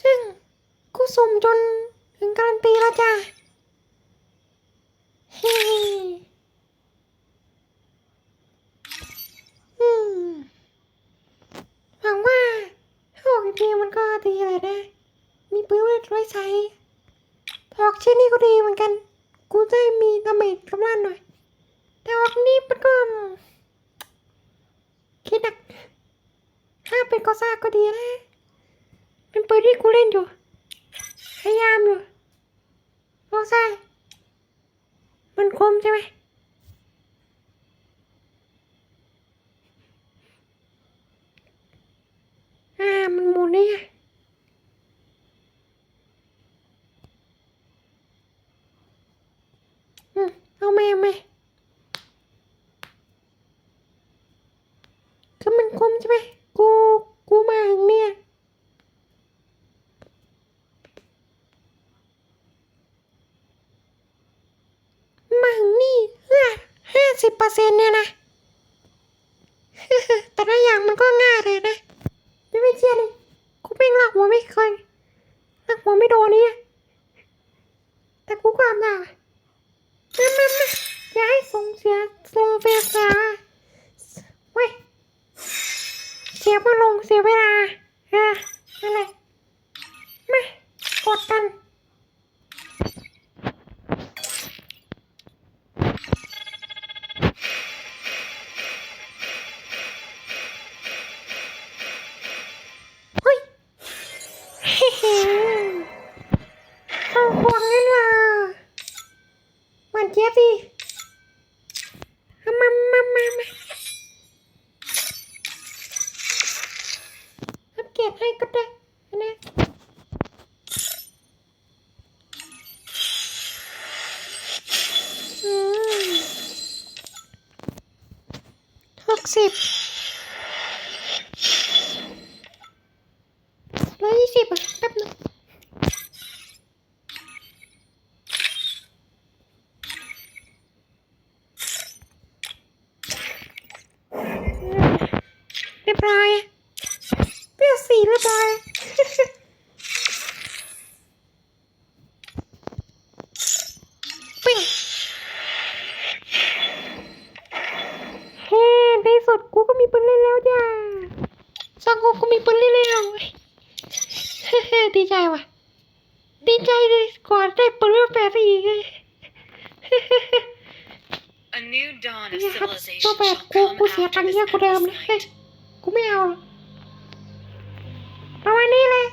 ซึ่งกูสุ่มจนถึงการันตีแล้วจ้ะเฮ้หวังว่าถ้าออกอีกทีมันก็ดีเลยนะ มีปืนไว้ใช้แต่ออกชิ้นนี้ก็ดีเหมือนกัน กูจะได้มีดาเมจกำลังหน่อย แต่ออกนี้มันก็คิดหนักถ้าเป็นกอซ่าก็ดีนะ ป็นปืนที่กูเล่นอยู่ พยายามอยู่กอซ่ามันคมใช่ไหมอ่า มันหมุนนี่ไงอืมเอาไหมเอาไหมก็มันคมใช่ไหม กู กูมาถึงเนี่ย มาถึงนี่เพื่อห้า สิบเปอร์เซ็นต์เนี่ยนะแต่ละอย่างมันก็ง่ายเลยนะไม่ไม่เชื่อเลยกูเพ่หลักหัวไม่เคยหลักหัวไม่โดนนี่แต่กูก็ทำได้ว่ะมามามาอย่าให้ส่งเสียส่งเสียสาเว้ยเสียเวลงเสียเวลาเอออะไร เฮ้เฮ้าหวงงั้นเหรอหวานเจี๊ยบดิเอามามามามาอัปเกรดให้ก็ได้นะอืมหกสิบ ร้อยยี่สิบอะแป๊บนึงเรียบร้อยเปรี้ยวสีเรียบร้อยปิ้งเฮ้ในสุดกูก็มีปืนเล่นแล้วจ้าสองกูก็มีปืนเล่นแล้ว ดีใจว่ะ ดีใจเลยกว่าได้เปิดเว็บแปดีเลย A new dawn of นี่ครั civilization ตัวแปด shall กู come กูเสีย after ตังค์ this กูเดิมนะเฮ้กูไม่เอาหอกประมาณนี้เลย